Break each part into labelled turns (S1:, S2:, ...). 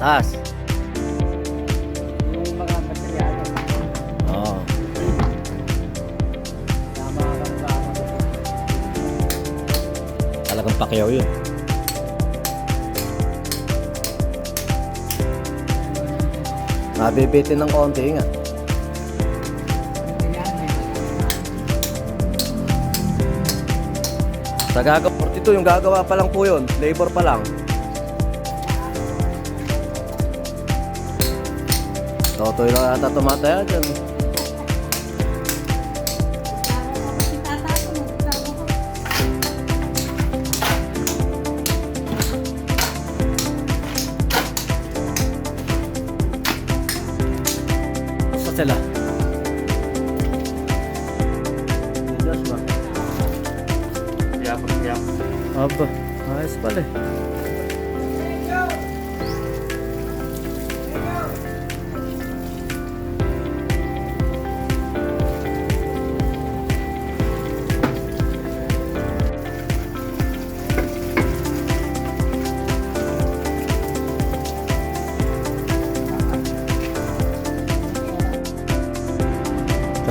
S1: Taas.
S2: Yung mga materyales.
S1: Oo.
S2: Gama.
S1: Talagang pakyaw yun. Nabibitin ng konti nga. Sa gagawa, 42 yung gagawa pa lang po yun. Labor pa lang. Totoy lang ata tumataya dyan. Basta sila. Si Joshua.
S3: Yapang yap.
S1: Aba, ayos pala eh.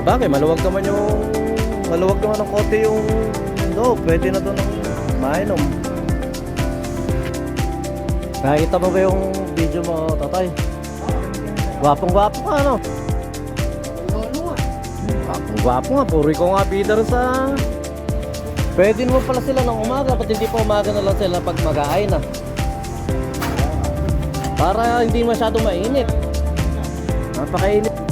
S1: Sabagay, maluwag naman yung maluwag naman ng kote yung loob. Pwede na to ng mainom. Nakikita mo ba yung video mo, tatay? Gwapong gwapo ka, ano? Gwapong gwapo nga, puri ko nga bida rin sa... Pwede naman pala sila ng umaga, ba't hindi pa umaga na lang sila pag mag-aay na? Para hindi masyado mainit. Napakainit.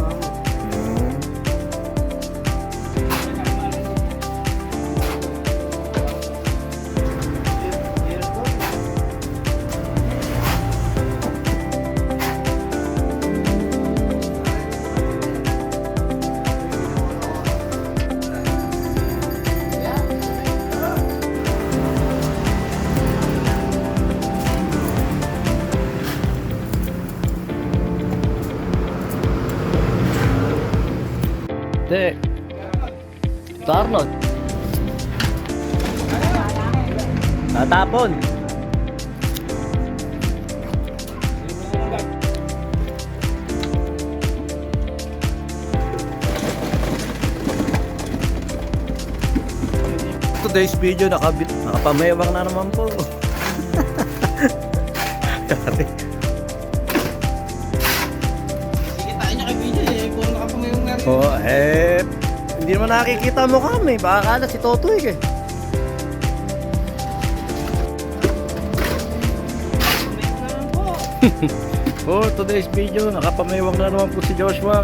S1: Ito Arnold. Tatapon. Today's video nakabit, nakapamewang na naman po. hindi naman nakikita mo kami. Baka kala si Totoy eh. For today's video, nakapamewang na naman po si Joshua.